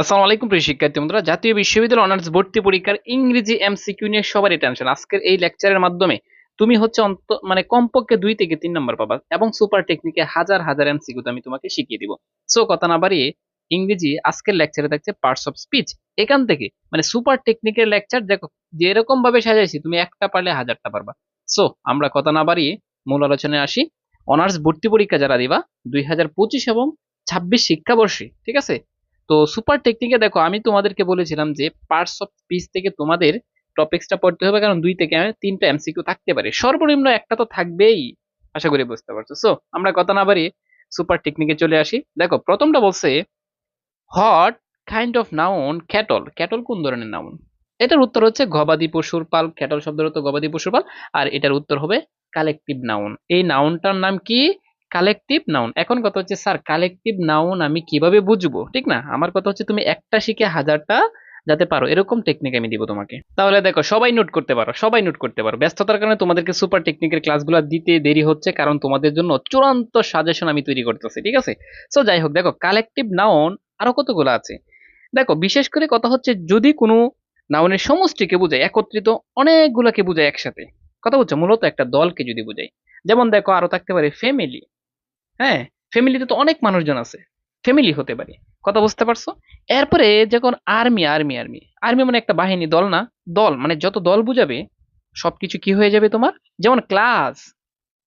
আসসালামু আলাইকুম প্রিয় শিক্ষার্থী বন্ধুরা, জাতীয় বিশ্ববিদ্যালয় অনার্স ভর্তি পরীক্ষার ইংরেজি এমসিকিউ নিয়ে সবারই টেনশন আজকের এই লেকচারের মাধ্যমে তুমি হচ্ছে অন্ত মানে কমপক্ষে দুই থেকে তিন নম্বর পাবা এবং সুপার টেকনিকে হাজার হাজার এমসিকিউ আমি তোমাকে শিখিয়ে দিব। সো কথা না বাড়িয়ে ইংরেজি আজকের লেকচারে থাকছে পার্টস অফ স্পিচ এখান থেকে মানে সুপার টেকনিকের লেকচার দেখো যেরকম ভাবে সাজাইছি, তুমি একটা পারলে হাজারটা পারবা। সো আমরা কথা না বাড়িয়ে মূল আলোচনায় আসি। অনার্স ভর্তি পরীক্ষা যারা দিবা, দুই হাজার পঁচিশ এবং ছাব্বিশ শিক্ষাবর্ষে, ঠিক আছে? তো সুপার টেকনিকে দেখো, আমি তোমাদেরকে বলেছিলাম যে পার্টস অফ স্পিচ থেকে তোমাদের টপিক্সটা পড়তে হবে, কারণ দুই থেকে তিনটা এমসিকিউ থাকতে পারে। সর্বনিম্ন একটা তো থাকবেই, আশা করি বুঝতে পারছ। সো আমরা কথা না বাড়ি সুপার টেকনিকে চলে আসি। দেখো, প্রথমটা বলছে what kind of noun cattle cattle কোন ধরনের নাউন এটার উত্তর হচ্ছে গবাদি পশুর পাল। ক্যাটল শব্দের অর্থ গবাদি পশুর পাল। আর এটার উত্তর হবে কালেকটিভ নাউন এই নাউনটার নাম কি? Collective noun. এখন কথা হচ্ছে, স্যার, কালেকটিভ নাউন আমি কীভাবে বুঝব? ঠিক না? আমার কথা হচ্ছে, তুমি একটা শিখে হাজারটা যাতে পারো। এরকম টেকনিক আমি দিব তোমাকে। তাহলে দেখো, সবাই নোট করতে পারো, সবাই নোট করতে পারো। ব্যস্ততার কারণে তোমাদেরকে সুপার টেকনিকের ক্লাসগুলো দিতে দেরি হচ্ছে, কারণ তোমাদের জন্য চূড়ান্ত সাজেশন আমি তৈরি করতেছি, ঠিক আছে? সো যাই হোক, দেখো, কালেকটিভ নাউন আরও কতগুলো আছে? দেখো, বিশেষ করে কথা হচ্ছে, যদি কোনো নাউনের সমষ্টিকে বোঝায় একত্রিত অনেকগুলোকে বোঝায় একসাথে, কথা বলছো মূলত একটা দলকে যদি বোঝায় যেমন দেখো, আরও থাকতে পারে ফ্যামিলি হ্যাঁ ফ্যামিলিতে তো অনেক মানুষজন আছে। ফ্যামিলি হতে পারে। কথা বুঝতে পারছ? এরপরে যখন আর্মি আর্মি আর্মি আর্মি মানে একটা বাহিনী, দল না, দল মানে যত দল বুঝাবে, সবকিছু কি হয়ে যাবে তোমার? যেমন ক্লাস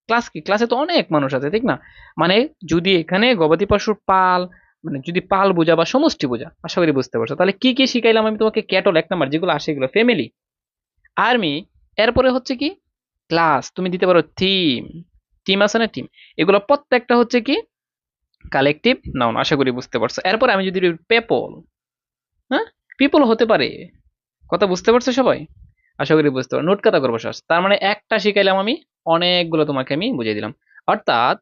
ক্লাস কি? ক্লাসে তো অনেক মানুষ আছে, ঠিক না? মানে যদি এখানে গবাদি পশুর পাল মানে যদি পাল বোঝা বা সমষ্টি বোঝা, আশা করি বুঝতে পারছ। তাহলে কি কি শিখাইলাম আমি তোমাকে? ক্যাটল এক নাম্বার যেগুলো আসে এগুলো ফ্যামিলি আর্মি এরপরে হচ্ছে কি? ক্লাস তুমি দিতে পারো থিম টিম আছে না টিম এগুলো প্রত্যেকটা হচ্ছে কি? কালেকটিভ নাউন আশা করি বুঝতে পারছ। এরপর আমি যদি পেপল হ্যাঁ? পিপল হতে পারে। কথা বুঝতে পারছ সবাই? আশা করি বুঝতে পারো। নোট কথা করব শ্বাস তার মানে একটা শিখাইলাম আমি, অনেকগুলো তোমাকে আমি বুঝিয়ে দিলাম। অর্থাৎ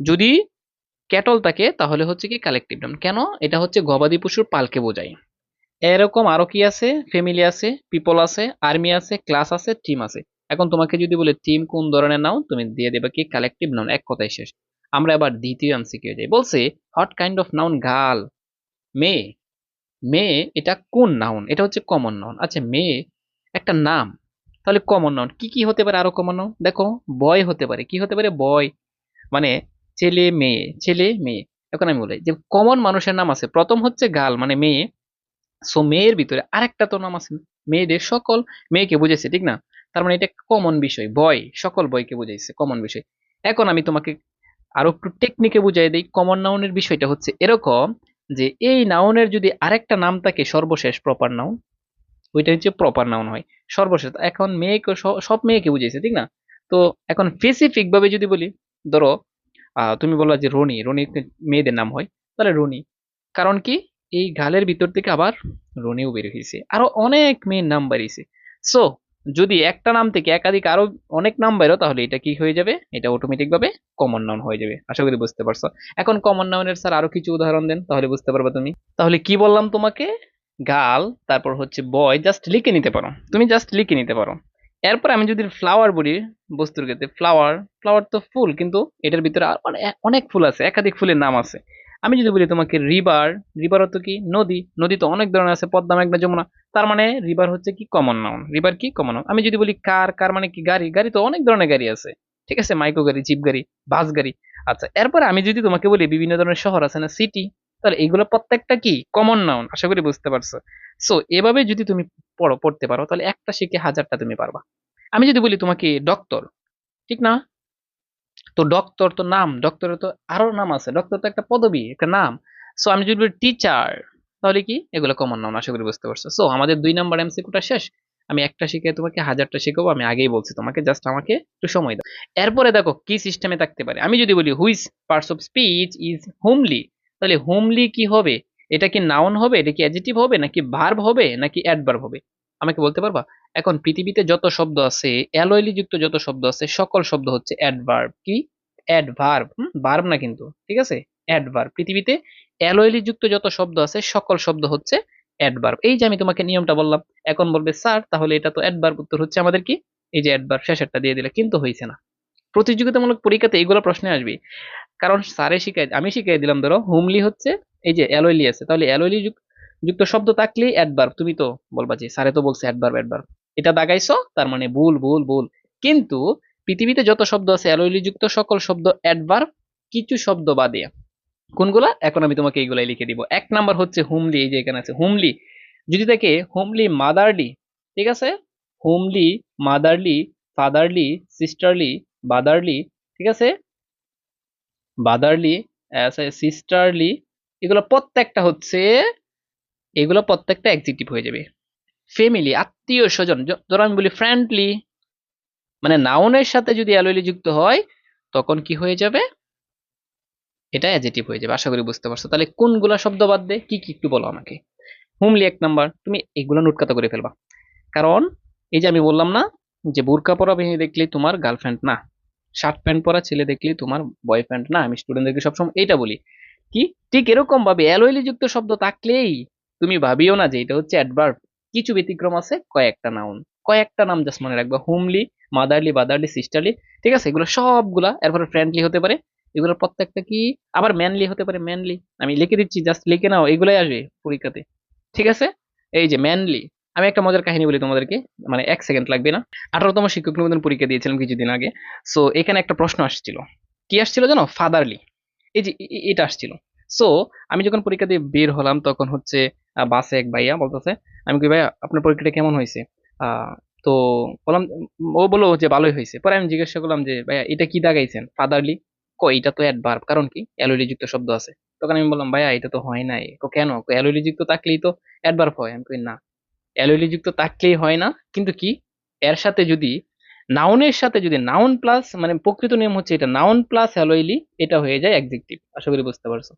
যদি ক্যাটল থাকে, তাহলে হচ্ছে কি কালেকটিভ নাউন কেন? এটা হচ্ছে গবাদি পশুর পালকে বোঝায়। এরকম আরও কি আছে? ফ্যামিলি আছে পিপল আছে আর্মি আছে ক্লাস আছে টিম আছে। এখন তোমাকে যদি বলে, টিম কোন ধরনের নাউন তুমি দিয়ে দেবে কি, কালেকটিভ নাউন। এক কথায় শেষ। আমরা এবার দ্বিতীয় এমসিকিউ যাই। বলছে what kind of noun girl মেয়ে। মেয়ে এটা কোন নাউন? এটা হচ্ছে কমন নাউন আচ্ছা মেয়ে একটা নাম। তাহলে কমন নাউন কি কি হতে পারে আরও কমন নাউন দেখো বয় হতে পারে। কি হতে পারে? বয় মানে ছেলে, মেয়ে। ছেলে, মেয়ে। এখন আমি বলি, যে কমন মানুষের নাম আছে, প্রথম হচ্ছে গাল মানে মেয়ে। সো মেয়ের ভিতরে আরেকটা তো নাম আছে। মেয়েদের সকল মেয়েকে বুঝেছে, ঠিক না? তার মানে এটা কমন বিষয়। বয়, সকল বয়কে বুঝাইছে কমন বিষয়। এখন আমি তোমাকে আরও একটু টেকনিকে বুঝাই দিই। কমন নাউনের বিষয়টা হচ্ছে এরকম যে, এই নাউনের যদি আরেকটা নাম থাকে, সর্বশেষ প্রপার নাউন ওইটা হচ্ছে প্রপার নাউন হয়। সর্বশেষ, এখন মেয়েকে সব মেয়েকে বুঝাইছে, ঠিক না? তো এখন স্পেসিফিক ভাবে যদি বলি, ধরো তুমি বললা যে রনি রনি মেয়েদের নাম হয়, তাহলে রনি। কারণ কি? এই গালের ভিতর থেকে আবার রনিও বের হয়েছে আরও অনেক মেয়ের নাম বাড়িয়েছে সো যদি একটা নাম থেকে একাধিক আরও অনেক নাম বেরো, তাহলে এটা কি হয়ে যাবে? এটা অটোমেটিক ভাবে কমন নাউন হয়ে যাবে। আশা করি বুঝতে পারছ। এখন কমন নাউনের স্যার আরও কিছু উদাহরণ দেন, তাহলে বুঝতে পারবে তুমি। তাহলে কি বললাম তোমাকে? গাল, তারপর হচ্ছে বয় জাস্ট লিখে নিতে পারো। তুমি জাস্ট লিখে নিতে পারো। এরপর আমি যদি ফ্লাওয়ার বলি বস্তুর ক্ষেত্রে ফ্লাওয়ার ফ্লাওয়ার তো ফুল, কিন্তু এটার ভিতরে অনে- অনেক ফুল আছে, একাধিক ফুলের নাম আছে। আমি যদি বলি তোমাকে রিভার রিভার অর্থ কি? নদী। নদী তো অনেক ধরনের আছে, পদ্মা, মেঘনা, যমুনা। তার মানে রিভার হচ্ছে কি? কমন নাউন রিভার কি? কমন নাউন আমি যদি বলি কার কার মানে কি? গাড়ি। গাড়ি তো অনেক ধরনের গাড়ি আছে। ঠিক আছে? মাইক্রো গাড়ি জিপ গাড়ি বাস গাড়ি। আচ্ছা এরপরে আমি যদি তোমাকে বলি বিভিন্ন ধরনের শহর আছে না সিটি তাহলে এগুলো প্রত্যেকটা কি? কমন নাউন আশা করি বুঝতে পারছ। সো এভাবে যদি তুমি পড়ো, পড়তে পারো, তাহলে একটা শিখে হাজারটা তুমি পারবা। আমি যদি বলি তোমাকে ডক্টর ঠিক না? তো ডক্টর তো নাম ডক্টরের তো আরও নাম আছে ডক্টর তো একটা পদবি, একটা নাম। সো আমি যদি টিচার তাহলে কি? এগুলো কমন নাম আশা করি বুঝতে পারছ। সো আমাদের দুই নাম্বার এমসিকিউটা শেষ। আমি একটা শিখে তোমাকে হাজারটা শিখাবো, আমি আগেই বলছি তোমাকে জাস্ট আমাকে একটু সময় দাও। এরপরে দেখো, কি সিস্টেমে থাকতে পারে? আমি যদি বলি which parts of speech is homely তাহলে হোমলি কি হবে? এটা কি নাউন হবে? এটা কি অ্যাডজেটিভ হবে? নাকি ভার্ব হবে? নাকি অ্যাডভার্ব হবে? আমাকে বলতে পারবা? এখন পৃথিবীতে যত শব্দ আছে, অ্যালয়লি যুক্ত যত শব্দ আছে, সকল শব্দ হচ্ছে অ্যাডভার্ব। কি? অ্যাডভার্ব। ভার্ব না কিন্তু। ঠিক আছে? অ্যাডভার্ব। পৃথিবীতে অ্যালয়লি যুক্ত যত শব্দ আছে, সকল শব্দ হচ্ছে অ্যাডভার্ব। এই যে আমি তোমাকে নিয়মটা বললাম, এখন বলবে, স্যার, তাহলে এটা তো অ্যাডভার্ব। উত্তর হচ্ছে, আমাদের কি? এই যে অ্যাডভার্ব, শেষেরটা দিয়ে দিলে। কিন্তু হয়েছে না। প্রতিযোগিতামূলক পরীক্ষাতে এইগুলো প্রশ্নে আসবে। কারণ স্যারে শিখাই, আমি শিখাই দিলাম, ধরো, হোমলি হচ্ছে, এই যে অ্যালয়লি আছে, তাহলে অ্যালয়লি যুক্ত শব্দ থাকলেই অ্যাডভার্ব। তুমি তো বলবা যে, স্যারে তো বলছে অ্যাডভার্ব অ্যাডভার্ব। এটা দাগাইছো তার মানে ভুল ভুল ভুল। কিন্তু পৃথিবীতে যত শব্দ আছে অ্যালোইলি যুক্ত সকল শব্দ অ্যাডভার্ব, কিছু শব্দ বাদে কোনগুলা? এখন আমি তোমাকে এইগুলাই লিখে দিব। এক নাম্বার হচ্ছে হোমলি, এই যে এখানে আছে, হোমলি। যদি দেখে, হোমলি মাদারলি, ঠিক আছে? Homely motherly, fatherly, sisterly, brotherly, ঠিক আছে? বাদারলি সিস্টারলি, এগুলো প্রত্যেকটা হচ্ছে, এগুলো প্রত্যেকটা এক্সিটিভ হয়ে যাবে। ফ্যামিলি আত্মীয় স্বজন ধরো আমি বলি ফ্রেন্ডলি মানে নাউনের সাথে যদি অ্যালোইলি যুক্ত হয়, তখন কি হয়ে যাবে? এটা অ্যাজেটিভ হয়ে যাবে, আশা করি বুঝতে পারছ। তাহলে কোনগুলা শব্দ বাদ দে, কি কি একটু বলো আমাকে। হোমলি এক নাম্বার তুমি এগুলো নোটকাতা করে ফেলবা। কারণ, এই যে আমি বললাম না, যে বোরকা পরা মেয়ে দেখলে তোমার গার্লফ্রেন্ড না শার্ট প্যান্ট পরা ছেলে দেখলে তোমার বয়ফ্রেন্ড না, আমি স্টুডেন্টদেরকে সবসময় এইটা বলি। কি? ঠিক এরকম ভাবে অ্যালোইলি যুক্ত শব্দ থাকলেই তুমি ভাবিও না যে এটা হচ্ছে অ্যাডভার্ব কিছু ব্যতিক্রম আছে, কয়েকটা নাউন। কয়েকটা নাম জাস্ট মনে রাখবা। হোমলি, মাদারলি, বাদারলি, সিস্টারলি, ঠিক আছে? এগুলো সবগুলা এরপরে ফ্রেন্ডলি হতে পারে। এগুলোর প্রত্যেকটা কি? আবার ম্যানলি হতে পারে ম্যানলি আমি লিখে দিচ্ছি জাস্ট লিখে নাও, এগুলাই আসবে পরীক্ষাতে। ঠিক আছে? এই যে ম্যানলি আমি একটা মজার কাহিনী বলি তোমাদেরকে। মানে এক সেকেন্ড লাগবে না। আঠারোতম শিক্ষক নিবেদন পরীক্ষা দিয়েছিলাম কিছুদিন আগে। সো এখানে একটা প্রশ্ন আসছিল। কি আসছিল জানো? ফাদারলি এই যে এটা আসছিল। সো আমি যখন পরীক্ষা দিয়ে বের হলাম, তখন হচ্ছে বাসে এক ভাইয়া বলতেছে, আমি কি ভাইয়া, আপনার পরীক্ষাটা কেমন হয়েছে? তো বললাম, ও বলল যে ভালোই হয়েছে। পরে আমি জিজ্ঞাসা করলাম যে, ভাইয়া, এটা কি দাগাইছেন? ফাদারলি কো, এটা তো অ্যাডভার্ব কারণ কি? যুক্ত শব্দ আছে। তখন আমি বললাম, ভাইয়া, এটা তো হয় নাই। কো, কেন? যুক্ত থাকলেই তো অ্যাডভার্ব হয়। আমি কই, না। যুক্ত থাকলেই হয় না, কিন্তু কি? এর সাথে যদি নাউনের সাথে যদি নাউন প্লাস মানে প্রকৃত নিয়ম হচ্ছে এটা নাউন প্লাস অ্যালোইলি এটা হয়ে যায় অ্যাডজেক্টিভ আশা করি বুঝতে পারছ।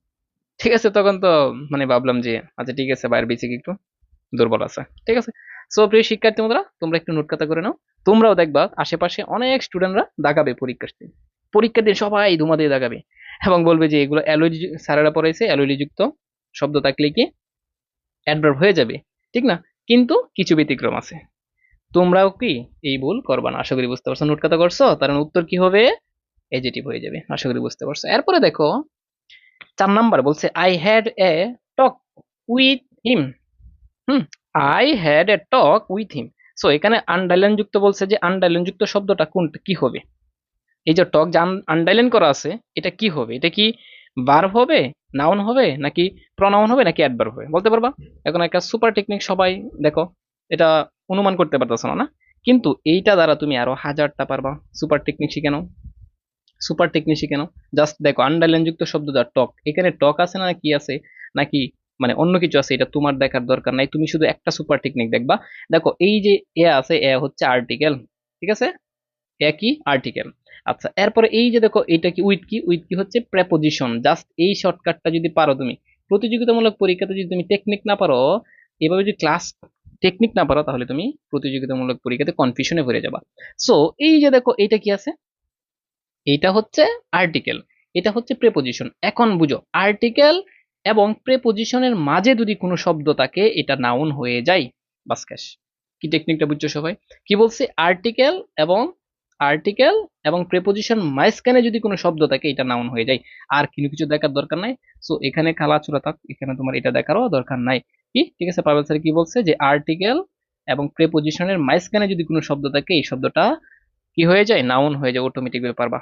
ঠিক আছে, তখন তো মানে ভাবলাম যে আচ্ছা ঠিক আছে, বাইরের বেসিক একটু দুর্বল আছে। ঠিক আছে? সো প্রিয় শিক্ষার্থী বন্ধুরা তোমরা একটু নোট খাতা করে নাও। তোমরাও দেখবা, আশেপাশে অনেক স্টুডেন্টরা দাগাবে পরীক্ষার দিন পরীক্ষার দিন সবাই ধুমা দিয়ে দাগাবে এবং বলবে যে, এগুলো অ্যালোইলি স্যারেরা পড়াইছে যুক্ত, শব্দ থাকলে কি অ্যাডভার্ব হয়ে যাবে। ঠিক না? কিন্তু কিছু ব্যতিক্রম আছে। তোমরাও কি এই ভুল করবা না? আশা করি বুঝতে পারছ। নোট কথা করছ, তার মানে উত্তর কি হবে? এজেটিভ হয়ে যাবে। আশা করি বুঝতে পারছ। এরপরে দেখো চার নাম্বার বলছে I had a talk with him hmm I had a talk with him so এখানে আন্ডারলাইন যুক্ত বলছে যে আন্ডারলাইন যুক্ত শব্দটা কোনটা, কি হবে? এই যে টক যে আন্ডারলাইন করা আছে, এটা কি হবে? এটা কি ভার্ব হবে নাউন হবে, নাকি প্রনাউন হবে, নাকি অ্যাডভার্ব হবে? বলতে পারবা? এখন একটা সুপার টেকনিক সবাই, দেখো, এটা অনুমান করতে পারতেছ না না? কিন্তু এইটা দ্বারা তুমি আরও হাজারটা পারবা সুপার টেকনিক শিখে নাও। সুপার টেকনিক শিখে নাও জাস্ট দেখো আন্ডারলাইন যুক্ত শব্দ যা টক, এখানে টক আছে না কি আছে? নাকি মানে অন্য কিছু আছে, এটা তোমার দেখার দরকার নাই, তুমি শুধু একটা সুপার টেকনিক দেখবা। দেখো, এই যে এ আছে, এ হচ্ছে আর্টিকেল ঠিক আছে? এ কি? আর্টিকেল আচ্ছা এরপরে এই যে দেখো, এটা কি উইথ কি? উইথ কি হচ্ছে প্রেপোজিশন জাস্ট এই শর্টকাটটা যদি পারো তুমি। প্রতিযোগিতামূলক পরীক্ষাতে যদি তুমি টেকনিক না পারো, এভাবে যদি ক্লাস টেকনিক না পারো, তাহলে তুমি প্রতিযোগিতামূলক পরীক্ষাতে কনফিউশনে ভরে যাবা। সো এই যে দেখো, এটা কি আছে? এইটা হচ্ছে আর্টিকেল এটা হচ্ছে প্রেপোজিশন এখন বুঝো আর্টিকেল এবং প্রেপোজিশনের মাঝে যদি কোনো শব্দ থাকে, এটা নাউন হয়ে যায়। বাস কি টেকনিকটা বুঝছ সবাই? কি বলছে? আর্টিকেল এবং আর্টিকেল এবং প্রেপোজিশন মাঝখানে যদি কোনো শব্দ থাকে, এটা নাউন হয়ে যায়। আর কোনো কিছু দেখার দরকার নাই। সো এখানে খালা কালাচুরা থাক, এখানে তোমার এটা দেখারও দরকার নাই। কি? ঠিক আছে পাবেল স্যার কি বলছে? যে আর্টিকেল এবং প্রেপোজিশনের মাঝখানে যদি কোনো শব্দ থাকে, এই শব্দটা কি হয়ে যায়? নাউন হয়ে যায় অটোমেটিক ভাবে পারবা।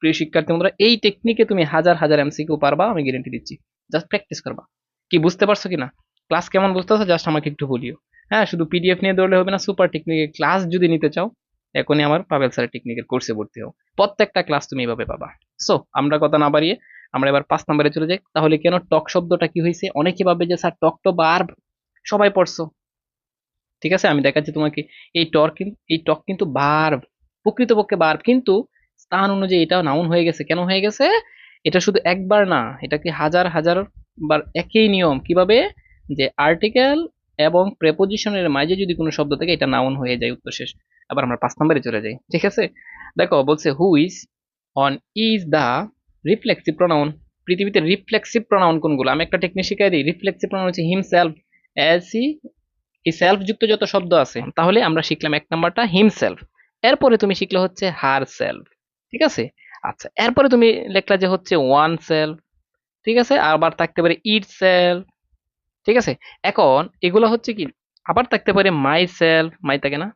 প্রিয় শিক্ষার্থী বন্ধুরা, এই টেকনিকে তুমি হাজার হাজার এমসিকিউ পারবা, আমি গ্যারান্টি দিচ্ছি। জাস্ট প্র্যাকটিস করবা। কি, বুঝতে পারছ কিনা? ক্লাস কেমন বুঝতে বুঝতেছো জাস্ট আমাকে একটু বলিও। হ্যাঁ শুধু পিডিএফ নিয়ে দৌড়লে হবে না সুপার টেকনিকের ক্লাস যদি নিতে চাও, এখনই আমার পাবেল স্যার টেকনিকের কোর্সে ভর্তি হও। প্রত্যেকটা ক্লাস তুমি এভাবে পাবা। সো আমরা কথা না বাড়িয়ে, আমরা এবার পাঁচ নম্বরে চলে যাই। তাহলে কেন টক শব্দটা কি হয়েছে অনেকে ভাবে যে, স্যার টক তো বার্ব সবাই পড়ছো। ঠিক আছে? আমি দেখাচ্ছি তোমাকে, এই টর এই টক কিন্তু বার্ব প্রকৃতপক্ষে বার্ব কিন্তু স্থান অনুযায়ী এটা নাউন হয়ে গেছে। কেন হয়ে গেছে? এটা শুধু একবার না, এটা কি হাজার হাজার বার একই নিয়ম। কীভাবে? যে আর্টিকেল এবং প্রেপোজিশনের মাঝে যদি কোনো শব্দ থাকে, এটা নাউন হয়ে যায় উত্তর শেষ। আবার আমরা পাঁচ নম্বরে চলে যাই। ঠিক আছে? দেখো, বলছে who is on is the reflexive pronoun পৃথিবীতে রিফ্লেক্সিভ প্রনাউন কোনগুলো? আমি একটা টেকনিক শিখাই দিই। রিফ্লেক্সিভ প্রনাউন হচ্ছে হিমসেলফ হি এই সেলফ যুক্ত যত শব্দ আছে। তাহলে আমরা শিখলাম এক নাম্বারটা হিমসেলফ এরপরে তুমি শিখলে হচ্ছে হার সেলফ ঠিক আছে? আচ্ছা এরপরে তুমি লেখলা যে হচ্ছে ওয়ান সেলফ ঠিক আছে? আবার থাকতে পারে ইট সেলফ ঠিক আছে? এখন এগুলো হচ্ছে কি? আবার থাকতে পারে মাই সেলফ মাই থাকে না?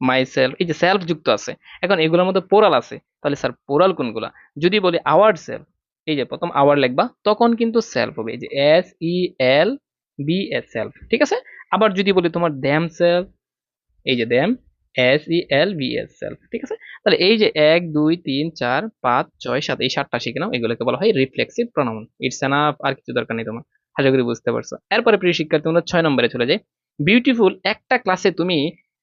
মাই সেলফ এই যে সেলফ যুক্ত আছে। এখন এগুলোর মধ্যে পোরাল আছে। তাহলে স্যার পোরাল কোনগুলা? যদি বলি আওয়ার সেলফ এই যে প্রথম আওয়ার লিখবা, তখন কিন্তু সেলফ হবে। এই যে S E L V S self ঠিক আছে? আবার যদি বলি তোমার দ্যাম সেলফ এই যে them S E L V S self ঠিক আছে? তাহলে এই যে এক, দুই, তিন, চার, পাঁচ, ছয়, সাত, এই সাতটা শিখে নাও, এগুলোকে বলা হয় রিফ্লেক্সিভ প্রনাউন ইটস এনাফ আর কিছু দরকার নেই তোমার। আশা করি বুঝতে পারছ। এরপরে প্রিয় শিক্ষার্থী, তোমরা ছয় নম্বরে চলে যাই। বিউটিফুল একটা ক্লাসে তুমি,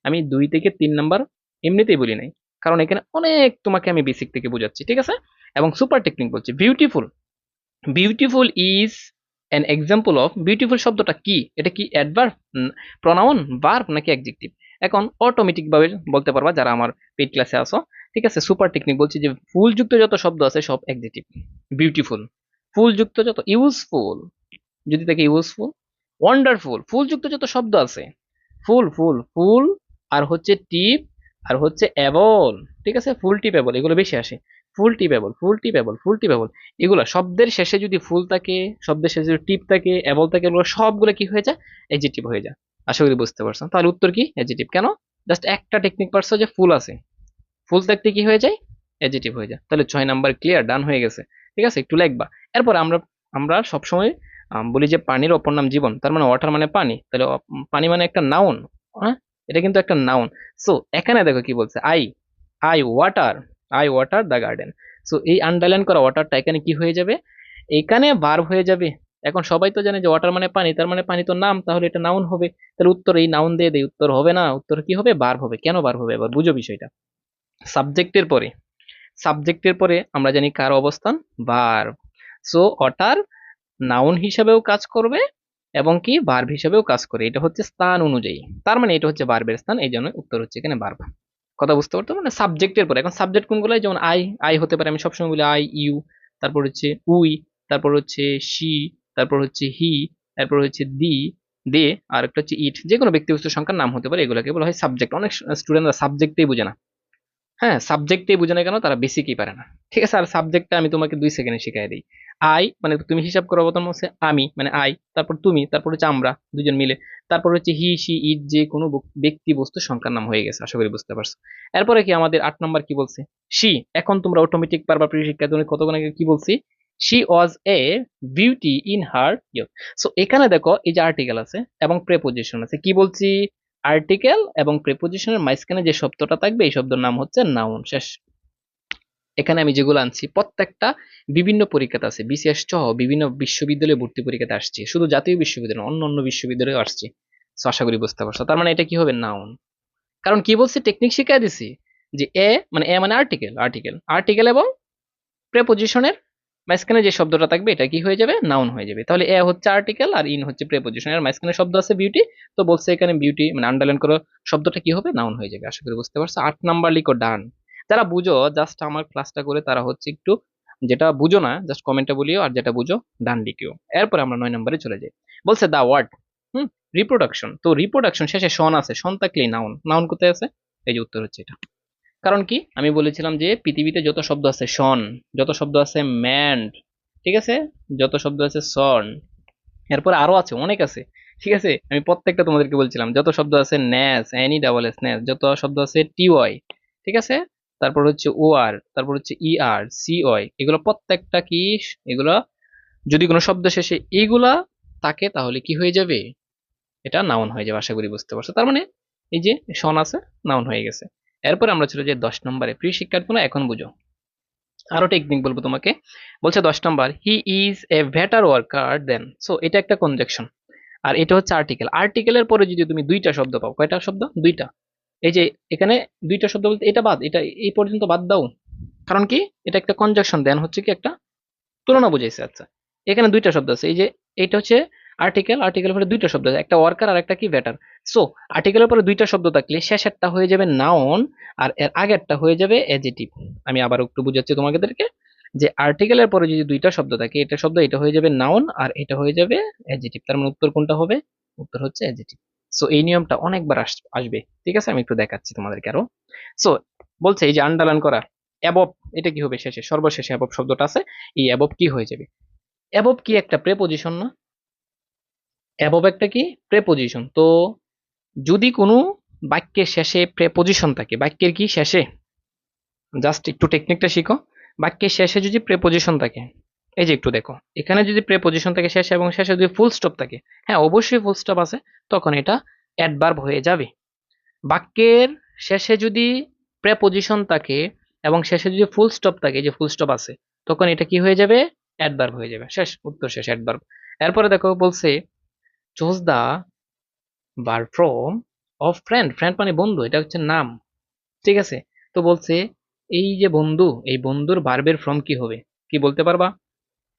আমি দুই থেকে তিন নাম্বার এমনিতেই বলি নাই, কারণ এখানে অনেক তোমাকে আমি বেসিক থেকে বোঝাচ্ছি, ঠিক আছে? এবং সুপার টেকনিক বলছি। Beautiful beautiful is an example of beautiful শব্দটা কি? এটা কি অ্যাডভার্ব প্রনাউন ভার্ব নাকি অ্যাডজেক্টিভ এখন অটোমেটিকভাবে বলতে পারবা যারা আমার পেড ক্লাসে আসো ঠিক আছে? সুপার টেকনিক বলছি যে ফুল যুক্ত যত শব্দ আছে সব অ্যাডজেক্টিভ বিউটিফুল ফুল যুক্ত যত ইউজফুল যদি থাকে ইউজফুল ওয়ান্ডারফুল ফুল যুক্ত যত শব্দ আছে ফুল ফুল ফুল আর হচ্ছে টিপ আর হচ্ছে অ্যাবল ঠিক আছে? ফুল টিপ অ্যাবল এগুলো বেশি আসে। Full tip able full tip able full tip able এগুলো শব্দের শেষে যদি ফুল থাকে, শব্দের শেষে যদি টিপ থাকে অ্যাবল থাকে, এগুলো সবগুলো কি হয়ে যায়? এজিটিভ হয়ে যায়। আশা করি বুঝতে পারছ। তাহলে উত্তর কি? এজিটিভ কেন? জাস্ট একটা টেকনিক পারছ যে ফুল আছে। ফুল থাকতে কি হয়ে যায়? এজিটিভ হয়ে যায়। তাহলে ছয় নাম্বার ক্লিয়ার ডান হয়ে গেছে। ঠিক আছে? একটু লিখবা। এরপর আমরা আমরা সবসময় বলি যে পানির অপর নাম জীবন। তার মানে ওয়াটার মানে পানি। তাহলে পানি মানে একটা নাউন হ্যাঁ? এটা কিন্তু একটা নাউন সো এখানে দেখো কি বলছে। I I water I water the garden so এই আন্ডারলাইন করা ওয়াটারটা এখানে কি হয়ে যাবে? এখানে বার হয়ে যাবে। এখন সবাই তো জানে যে ওয়াটার মানে পানি, তার মানে পানি তো নাম, তাহলে এটা নাউন হবে। তাহলে উত্তর এই নাউন দিয়ে দেয় উত্তর হবে না, উত্তর কি হবে? বার হবে। কেন বার হবে? এবার বুঝো বিষয়টা। সাবজেক্টের পরে সাবজেক্টের পরে আমরা জানি কার অবস্থান? ভার্ব সো ওয়াটার নাউন হিসাবেও কাজ করবে এবং কি? ভার্ব হিসাবেও কাজ করে। এটা হচ্ছে স্থান অনুযায়ী। তার মানে এটা হচ্ছে ভার্বের স্থান, এই জন্য উত্তর হচ্ছে এখানে ভার্ব কথা বুঝতে পারতো মানে সাবজেক্টের পরে। এখন সাবজেক্ট কোনগুলো যেমন আই আই হতে পারে, আমি সবসময় বলি আই ইউ তারপর হচ্ছে উই, তারপর হচ্ছে শি তারপর হচ্ছে হি তারপর হচ্ছে দি দে আর একটা হচ্ছে ইট যে কোনো ব্যক্তিবস্তু সংখ্যার নাম হতে পারে এগুলোকে বলা হয় সাবজেক্ট অনেক স্টুডেন্টরা সাবজেক্টেই বোঝে না। হ্যাঁ সাবজেক্টেই বোঝে না কেন, তারা বেসিকই পারে না। ঠিক আছে, আর সাবজেক্টটা আমি তোমাকে দুই সেকেন্ডে শিখাই দিই। আই মানে তুমি হিসাব করো প্রথম হচ্ছে আমি মানে আই তারপর তুমি, তারপর হচ্ছে আমরা দুজন মিলে, তারপর হচ্ছে হি সি ইট যে কোনো ব্যক্তি বস্তু সংখ্যার নাম হয়ে গেছে, আশা করি বুঝতে পারছ। এরপরে কি আমাদের আট নাম্বার কি বলছে? সি এখন তোমরা অটোমেটিক পারবা প্রিয় শিক্ষার্থী আমি কতক্ষণ আগে কি বলছি? She was a beauty in her youth so এখানে দেখো এই যে আর্টিকেল আছে এবং প্রেপোজিশন আছে। কি বলছি? আর্টিকেল এবং প্রেপোজিশনের মাঝখানে যে শব্দটা থাকবে, এই শব্দের নাম হচ্ছে নাউন শেষ। এখানে আমি যেগুলো আনছি, প্রত্যেকটা বিভিন্ন পরীক্ষাতে আছে। বিসিএস সহ বিভিন্ন বিশ্ববিদ্যালয়ে ভর্তি পরীক্ষাতে আসছে। শুধু জাতীয় বিশ্ববিদ্যালয় অন্য অন্য বিশ্ববিদ্যালয়ে আসছে। আশা করি বুঝতে পারছ। তার মানে এটা কি হবে? নাউন কারণ কি বলছি? টেকনিক শিখাই দিছি যে এ মানে এ মানে আর্টিকেল আর্টিকেল আর্টিকেল এবং প্রেপোজিশনের মাঝখানে যে শব্দটা থাকবে, এটা কি হয়ে যাবে? নাউন হয়ে যাবে। তাহলে এ হচ্ছে আর্টিকেল আর ইন হচ্ছে প্রেপোজিশন এর মাঝখানে শব্দ আছে বিউটি তো বলছে এখানে বিউটি মানে আন্ডারলাইন করো, শব্দটা কি হবে? নাউন হয়ে যাবে, আশা করি বুঝতে পারছ। আট নাম্বার লিখো ডান যারা বুঝো জাস্ট আমার ক্লাসটা করে তারা হচ্ছে একটু, যেটা বুঝো না জাস্ট কমেন্টে বলিও, আর যেটা বুঝো ডান লিখিও। এরপর আমরা নয় নম্বরে চলে যাই। বলছে দা ওয়ার্ড হুম? রিপ্রোডাকশন তো রিপ্রোডাকশন শেষে সন আছে, সন থাকলেই নাউন নাউন কোথায় আছে? এই যে উত্তর হচ্ছে এটা। কারণ কি? আমি বলেছিলাম যে পৃথিবীতে যত শব্দ আছে সন যত শব্দ আছে ম্যান্ড ঠিক আছে? যত শব্দ আছে সন, এরপর আরও আছে, অনেক আছে, ঠিক আছে? আমি প্রত্যেকটা তোমাদেরকে বলছিলাম, যত শব্দ আছে ness, any double S ness, যত শব্দ আছে টিওয়াই ঠিক আছে? তারপর হচ্ছে ও আর, তারপর হচ্ছে ই আর, সি ওয়াই, এগুলো প্রত্যেকটা কি? এগুলো যদি কোনো শব্দ শেষে এইগুলা থাকে, তাহলে কি হয়ে যাবে? এটা নাউন হয়ে যাবে, আশা করি বুঝতে পারছ। তার মানে এই যে সন আছে নাউন হয়ে গেছে। এরপর আমরা চলে যাই দশ নম্বরে। প্রিয় শিক্ষার্থীরা এখন বুঝো। আরও টেকনিক বলব তোমাকে। বলছে দশ নম্বর he is a better worker than so এটা একটা কনজেকশন আর এটা হচ্ছে আর্টিকেল আর্টিকেলের পরে যদি তুমি দুইটা শব্দ পাও, কয়টা শব্দ? দুইটা। এই যে এখানে দুইটা শব্দ বলতে, এটা বাদ, এটা এই পর্যন্ত বাদ দাও। কারণ কি? এটা একটা কনজাকশন দেন হচ্ছে কি একটা তুলনা বুঝাইছে। আচ্ছা এখানে দুইটা শব্দ আছে। এই যে, এটা হচ্ছে আর্টিকেল আর্টিকেলের পরে দুইটা শব্দ একটা ওয়ার্কার আর একটা কি বেটার সো আর্টিকেলের পরে দুইটা শব্দ থাকলে শেষেরটা হয়ে যাবে নাউন আর এর আগেরটা হয়ে যাবে এজিটিভ আমি আবার একটু বুঝাচ্ছি তোমাদেরকে যে আর্টিকেলের পরে যদি দুইটা শব্দ থাকে, এটা শব্দ, এটা হয়ে যাবে নাউন আর এটা হয়ে যাবে এজিটিভ তার মানে উত্তর কোনটা হবে? উত্তর হচ্ছে এজিটিভ সো এই নিয়মটা অনেকবার আস- আসবে। ঠিক আছে? আমি একটু দেখাচ্ছি তোমাদেরকে আরও। সো বলছে এই যে আন্ডারলাইন করা অ্যাবব এটা কি হবে শেষে? সর্বশেষে অ্যাবব শব্দটা আছে, এই অ্যাবব কি হয়ে যাবে? অ্যাবব কি একটা প্রেপোজিশন না? অ্যাবভ একটা কি? প্রেপোজিশন তো যদি কোনো বাক্যের শেষে প্রেপোজিশন থাকে, বাক্যের কি শেষে? জাস্ট একটু টেকনিকটা শিখো। বাক্যের শেষে যদি প্রেপোজিশন থাকে, এই যে একটু দেখো। এখানে যদি প্রেপোজিশন থাকে শেষে এবং শেষে যদি ফুল স্টপ থাকে হ্যাঁ অবশ্যই ফুল স্টপ আছে, তখন এটা অ্যাডভার্ব হয়ে যাবে। বাক্যের শেষে যদি প্রেপোজিশন থাকে এবং শেষে যদি ফুল স্টপ থাকে যে ফুল স্টপ আছে, তখন এটা কি হয়ে যাবে? অ্যাডভার্ব হয়ে যাবে। শেষ, উত্তর শেষ অ্যাডভার্ব এরপরে দেখো বলছে চুজ দা বার ফ্রম অফ ফ্রেন্ড। ফ্রেন্ড মানে বন্ধু, এটা হচ্ছে নাম। ঠিক আছে? তো বলছে, এই যে বন্ধু, এই বন্ধুর বার্বের ফ্রম কি হবে? কি বলতে পারবা?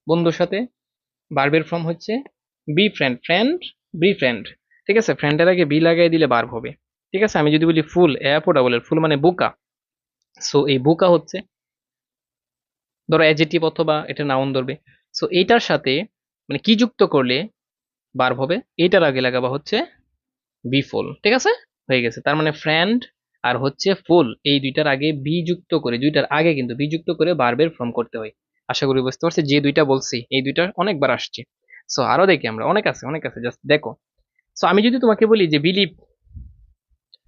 বন্ধুর সাথে বার্বের ফ্রম হচ্ছে befriend friend befriend ঠিক আছে? ফ্রেন্ডের আগে বি লাগাই দিলে বার্ব হবে। ঠিক আছে? আমি যদি বলি ফুল অ্যাপোটা বলে ফুল মানে বুকা। সো এই বুকা হচ্ছে, ধরো অ্যাজেটিভ অথবা এটা নাউন ধরবে। সো এইটার সাথে মানে কি যুক্ত করলে বার্ব হবে। এইটার আগে লাগাবা হচ্ছে বি ফুল ঠিক আছে? হয়ে গেছে। তার মানে ফ্রেন্ড আর হচ্ছে ফুল এই দুইটার আগে বি যুক্ত করে, দুইটার আগে কিন্তু বি যুক্ত করে বার্বের ফর্ম করতে হয়। আশা করি বুঝতে পারছি, যে দুইটা বলছি, এই দুইটা অনেকবার আসছে। সো আরও দেখি আমরা, অনেক আছে অনেক আছে জাস্ট দেখো। সো আমি যদি তোমাকে বলি যে বিলিভ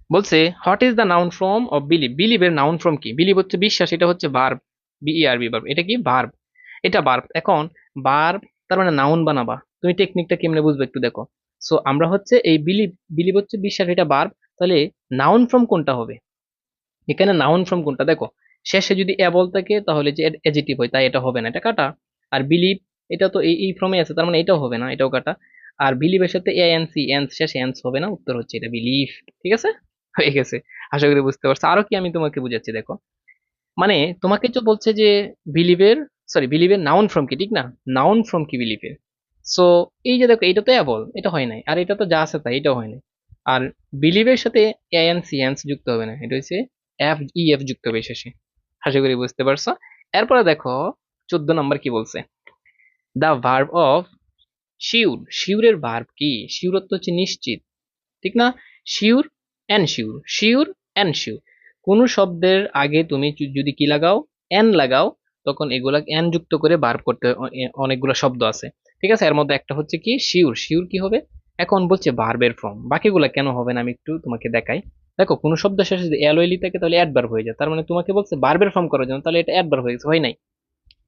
বলছে what is the noun form of believe বিলিভের noun form কি? বিলিভ হচ্ছে বিশ্বাস, এটা হচ্ছে ভার্ব বিইআরবি ভার্ব এটা কি? ভার্ব এটা ভার্ব এখন ভার্ব তার মানে নাউন বানাবা। তুমি টেকনিকটা কেমনে বুঝবে একটু দেখো। সো আমরা হচ্ছে এই বিলিভ বিলিভ হচ্ছে বিশ্বাস, এটা ভার্ব তাহলে নাউন ফ্রম কোনটা হবে? এখানে নাউন ফ্রম কোনটা? দেখো, শেষে যদি অ্যাবল থাকে, তাহলে যে এজিটিভ হয়, তাই এটা হবে না, এটা কাটা। আর বিলিভ এটা তো এই ফ্রমে আছে, তার মানে এটাও হবে না, এটাও কাটা। আর বিলিভের সাথে এ এন সি এন্স শেষে এন্স হবে না, উত্তর হচ্ছে এটা বিলিভ ঠিক আছে? হয়ে গেছে, আশা করি বুঝতে পারছ। আরও কি আমি তোমাকে বুঝাচ্ছি, দেখো। মানে তোমাকে তো বলছে যে বিলিভের সরি বিলিভের নাউন ফ্রম কি, ঠিক না? নাউন ফ্রম কি বিলিভের সো এই যে দেখো এটা তো অ্যাবল এটা হয় নাই। আর এটা তো যা আছে তাই, এটাও হয় নাই। আর বিলিভের সাথে এন সি এন্স যুক্ত হবে না। এটা হচ্ছে এফ ই এফ যুক্ত হবে শেষে। আশা করি বুঝতে পারছ। এরপরে দেখো, চোদ্দ নম্বর কি বলছে? দ্য ভার্ব অফ শিউর শিউরের ভার্ব কি? শিউরত্ব হচ্ছে নিশ্চিত, ঠিক না? Sure ensure sure ensure কোন শব্দের আগে তুমি যদি কি লাগাও এন লাগাও তখন এগুলা এন যুক্ত করে ভার্ব করতে অনেকগুলো শব্দ আছে। ঠিক আছে? এর মধ্যে একটা হচ্ছে কি? শিউর শিউর কি হবে? এখন বলছে ভার্বের ফর্ম বাকিগুলা কেন হবে না আমি একটু তোমাকে দেখাই। দেখো, কোনো শব্দ শেষে যদি এলওয়েলি থাকে তাহলে অ্যাডভার্ব হয়ে যায়। তার মানে তোমাকে বলছে ভার্বের ফর্ম করার জন্য। তাহলে এটা অ্যাডভার্ব হয়ে গেছে। হয় নাই?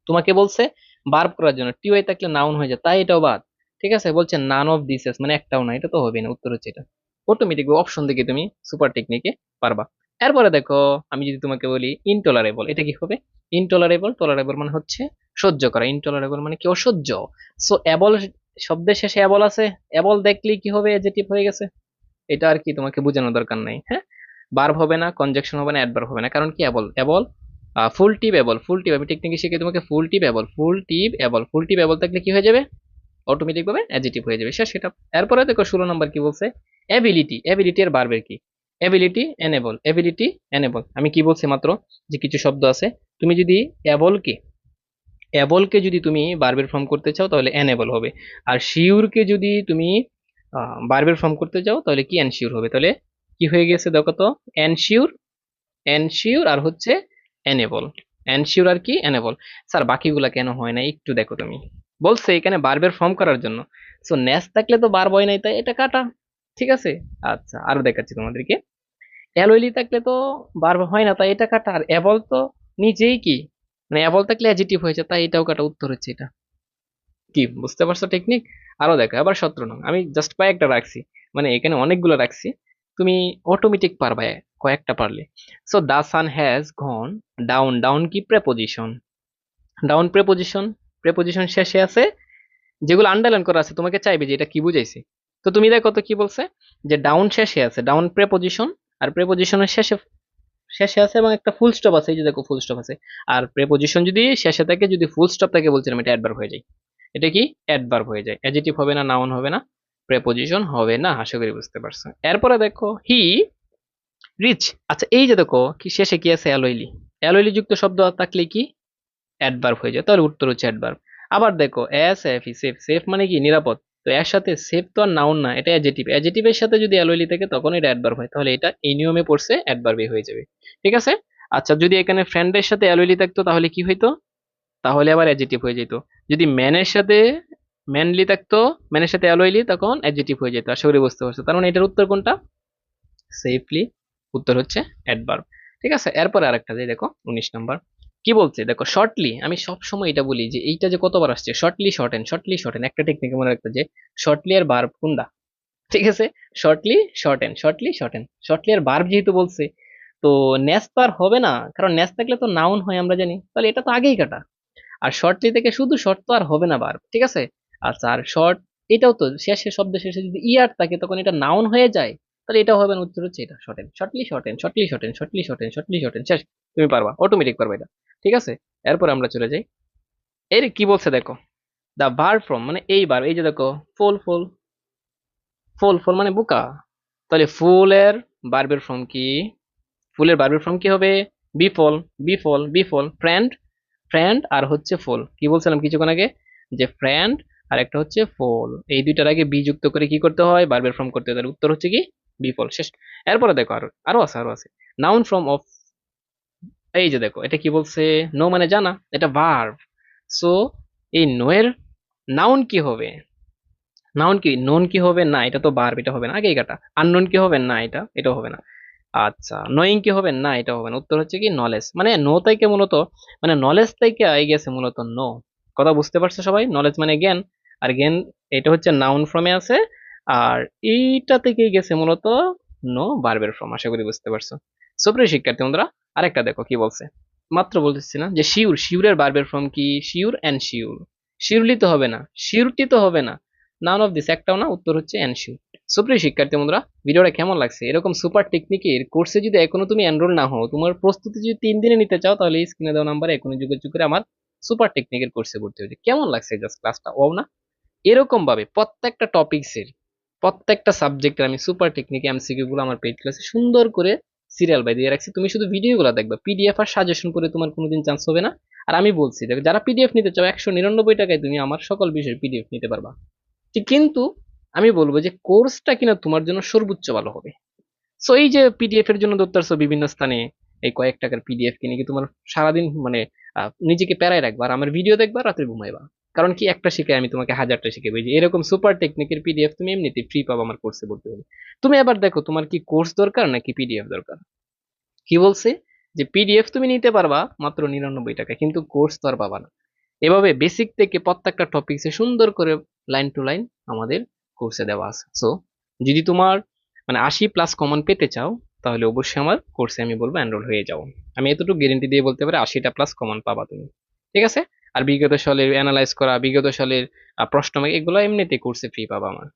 তোমাকে বলছে ভার্ব করার জন্য। টিওয়াই থাকলে নাউন হয়ে যায়। তাই এটাও বাদ। ঠিক আছে? বলছে নান অফ দিসেস মানে একটাও না। এটা তো হবে না। উত্তর হচ্ছে এটা। অটোমেটিক অপশন থেকে তুমি সুপার টেকনিকে পারবা। এরপরে দেখো, আমি যদি তোমাকে বলি ইনটলারেবল এটা কি হবে? ইনটলারেবল টলারেবল মানে হচ্ছে সহ্য করা। ইনটলারেবল মানে কি? অসহ্য। সো অ্যাবল শব্দের শেষে অ্যাবল আছে। অ্যাবল দেখলেই কি হবে? এজেটিভ হয়ে গেছে। এটা আর কি তোমাকে বোঝানোর দরকার নাই হ্যাঁ? বার্ব হবে না কনজেকশন হবে না অ্যাডভার্ব হবে না। কারণ কি able able full tip able full tip আমি টেকনিকে শিখে তোমাকে? Full tip able full tip able full tip able থাকলে কি হয়ে যাবে? অটোমেটিক ভাবে অ্যাডজেটিভ হয়ে যাবে। সেটা এরপরে দেখো, ষোলো নম্বর কি বলছে? অ্যাবিলিটি অ্যাবিলিটি এর বার্বের কি? অ্যাবিলিটি এনেবল অ্যাবিলিটি এনেবল আমি কি বলছি মাত্র? যে কিছু শব্দ আছে। তুমি যদি অ্যাবলকে অ্যাবলকে যদি তুমি বার্বের ফর্ম করতে চাও, তাহলে এনেবল হবে। আর শিউরকে যদি তুমি বার্বের ফর্ম করতে চাও, তাহলে কি এনশিওর হবে? তাহলে কি হয়ে গেছে দেখো তো? এনশিওর এনশিওর আর হচ্ছে এনেবল এনশিওর আর কি? এনেবল স্যার, বাকিগুলা কেন হয় না? একটু দেখো তুমি। বলছে এখানে বার্বের ফর্ম করার জন্য। সো ন্যাস থাকলে তো বার হয় নাই, তাই এটা কাটা। ঠিক আছে? আচ্ছা আরও দেখাচ্ছি তোমাদেরকে। অ্যালওয়েলি থাকলে তো বার হয় না, তাই এটা কাটা। আর অ্যাবল তো নিজেই কি? মানে অ্যাবল থাকলে অ্যাজিটিভ হয়েছে, তাই এটাও কাটা উত্তর হচ্ছে এটা। কি, বুঝতে পারছ টেকনিক আরও দেখো আবার সতেরো নং। আমি জাস্ট কয়েকটা রাখছি। মানে এখানে অনেকগুলো রাখছি। তুমি অটোমেটিক পারবা কয়েকটা পারলে। So the sun has gone down down কি? প্রেপোজিশন ডাউন প্রেপোজিশন প্রেপোজিশন শেষে আছে। যেগুলো আন্ডারলাইন করা আছে, তোমাকে চাইবে যে এটা কি বুঝাইছে। তো তুমি দেখো তো কি বলছে? যে ডাউন শেষে আছে ডাউন প্রেপোজিশন আর প্রেপোজিশনের শেষে শেষে আছে এবং একটা ফুল স্টপ আছে, এই যে দেখো ফুল স্টপ আছে। আর প্রেপোজিশন যদি শেষে থাকে, যদি ফুল স্টপ থাকে, বলছিলাম এটা অ্যাডভার্ব হয়ে যায়। এটা কি? অ্যাডভার্ব হয়ে যায়। অ্যাডজেটিভ হবে না নাউন হবে না প্রেপোজিশন হবে না, আশা করি বুঝতে পারছ। এরপরে দেখো হি রিচ আচ্ছা এই যে দেখো, কি শেষে কি আছে? অ্যালয়লি অ্যালয়লি যুক্ত শব্দ থাকলে কি? অ্যাডভার্ব হয়ে যায়। তাহলে উত্তর হচ্ছে অ্যাডভার্ব আবার দেখো এস এফ সেফ সেফ মানে কি? নিরাপদ। তো এর সাথে সেভ তো আর নাউন না, এটা অ্যাডজেটিভ অ্যাডজেটিভের সাথে যদি অ্যালয়লি থাকে তখন এটা অ্যাডভার্ব হয়। তাহলে এটা এই নিয়মে পড়ছে অ্যাডভার্বই হয়ে যাবে। ঠিক আছে? আচ্ছা যদি এখানে ফ্রেন্ডের সাথে অ্যালয়লি থাকতো, তাহলে কি হইতো? তাহলে আবার অ্যাডজেটিভ হয়ে যেত। যদি ম্যানের সাথে ম্যানলি থাকতো ম্যানের সাথে অ্যালয়লি তখন অ্যাডজেটিভ হয়ে যেত। আশা করি বুঝতে পারছ। তার মানে এটার উত্তর কোনটা? সেফলি উত্তর হচ্ছে অ্যাডভার্ব ঠিক আছে? এরপরে আরেকটা, যে দেখো, উনিশ নাম্বার কি বলছে? দেখো শর্টলি আমি সব সময় এটা বলি যে, এইটা যে কতবার আসছে? Shortly short and shortly short and একটা টেকনিক মনে রাখতে যে শর্টলি আর বার্ব কোনটা? ঠিক আছে? Shortly short and shortly short and shortly R verb যেহেতু বলছে, তো নেস তো আর হবে না, কারণ নেস থাকলে তো নাউন হয় আমরা জানি, তাহলে এটা তো আগেই কাটা। আর শর্টলি থেকে শুধু শর্ট তো আর হবে না বার্ব ঠিক আছে? আচ্ছা আর শর্ট এটাও তো শেষে, শব্দ শেষে যদি ইয়ার থাকে, তখন এটা নাউন হয়ে যায়, তাহলে এটা হবে না, উত্তর হচ্ছে এটা short and shortly short and shortly short and shortly short and shortly short and শেষ, তুমি পারবা অটোমেটিক পারবা এটা। ঠিক আছে? এরপর আমরা চলে যাই। এর কি বলছে দেখো? দা বার ফ্রম মানে এই বার এই যে দেখো, ফুল ফুল ফুল ফুল মানে বুকা। তাহলে ফুলের বার্বের ফর্ম কি? ফুলের বার্বের ফর্ম কি হবে? বিফল বিফল বিফল ফ্রেন্ড ফ্রেন্ড আর হচ্ছে ফুল কি বলছিলাম কিছুক্ষণ আগে? যে ফ্রেন্ড আর একটা হচ্ছে ফুল এই দুইটার আগে বি যুক্ত করে কি করতে হয়? বার্বের ফর্ম করতে হয়। তাহলে উত্তর হচ্ছে কি? বিফল শেষ। এরপরে দেখো আরও আরও আছে আরও আছে। নাউন ফ্রম অফ এই যে দেখো, এটা কি বলছে? নো মানে জানা? এটা ভার্ব সো এই নো এর নাউন কি হবে? নাউন কি? নোন কি হবে? না, এটা তো ভার্ব এটা হবে না। আগেই কাটা আননোন কি হবে? না, এটা এটা হবে না। আচ্ছা নোয়িং কি হবে? না এটা হবে না। উত্তর হচ্ছে কি নলেজ মানে নো থেকে মূলত মানে নলেজ থেকে আই গেছে মূলত নো। কথা বুঝতে পারছ সবাই? নলেজ মানে জ্ঞান। আর জ্ঞান, এটা হচ্ছে নাউন ফর্মে আছে। আর এইটা থেকেই গেছে মূলত নো বার্বের ফর্ম আশা করি বুঝতে পারছ। সুপ্রিয় শিক্ষার্থী বন্ধুরা আরেকটা দেখো কি বলছে। মাত্র বলতেছি না যে শিউর, শিউরের বার্বের ফর্ম কি? Sure and sure. শিউরলি তো হবে না, শিউরটি তো হবে না। নান অফ দিস একটাও না, উত্তর হচ্ছে অ্যানশিউ সুপ্রিয় শিক্ষার্থী বন্ধুরা, ভিডিওটা কেমন লাগছে? এরকম সুপার টেকনিকের কোর্সে যদি এখনও তুমি এনরোল না হও, তোমার প্রস্তুতি যদি তিন দিনে নিতে চাও, তাহলে এই স্ক্রিনে দেওয়া নাম্বারে এখনও যোগাযোগ করে আমার সুপার টেকনিকের কোর্সে ভর্তি হয়েছে কেমন লাগছে জাস্ট ক্লাসটা ও না? এরকম ভাবে প্রত্যেকটা টপিক্সের প্রত্যেকটা সাবজেক্টের আমি সুপার টেকনিক এমসিকিউ গুলো আমার পেজ ক্লাসে সুন্দর করে সিরিয়াল বাই দিয়ে রাখছি, তুমি শুধু ভিডিওগুলো দেখবে। পিডিএফ আর সাজেশন করে তোমার কোনোদিন চান্স হবে না। আর আমি বলছি, দেখো, যারা পিডিএফ নিতে চাও, একশো নিরানব্বই টাকায় তুমি আমার সকল বিষয়ের পিডিএফ নিতে পারবা। কিন্তু আমি বলব যে কোর্সটা কিনা তোমার জন্য সর্বোচ্চ ভালো হবে। সো এই যে পিডিএফ এর জন্য দত্তারছো বিভিন্ন স্থানে এই কয়েক টাকার পিডিএফ কিনে কি তোমার সারাদিন মানে নিজেকে প্যারায় রাখবা? আর আমার ভিডিও দেখবা, রাত্রে ঘুমাইবা। কারণ কি একটা শিখে আমি তোমাকে হাজারটা শিখে যে এরকম সুপার টেকনিকের পিডিএফ তুমি এমনিতে ফ্রি পাবা আমার কোর্সে ভর্তি হলে। তুমি এবার দেখো, তোমার কি কোর্স দরকার নাকি পিডিএফ দরকার? কি বলছে? যে পিডিএফ তুমি নিতে পারবা মাত্র নিরানব্বই টাকা, কিন্তু কোর্স তো আর পাবা না। এভাবে বেসিক থেকে প্রত্যেকটা টপিকসে সুন্দর করে লাইন টু লাইন আমাদের কোর্সে দেওয়া আছে। সো যদি তোমার মানে আশি প্লাস কমন পেতে চাও, তাহলে অবশ্যই আমার কোর্সে আমি বলব এনরোল হয়ে যাও। আমি এতটুকু গ্যারেন্টি দিয়ে বলতে পারি আশিটা প্লাস কমন পাবা তুমি। ঠিক আছে? আর বিগত সালের অ্যানালাইজ করা বিগত সালের প্রশ্ন এগুলো এমনিতে করছে ফ্রি পাবা আমার।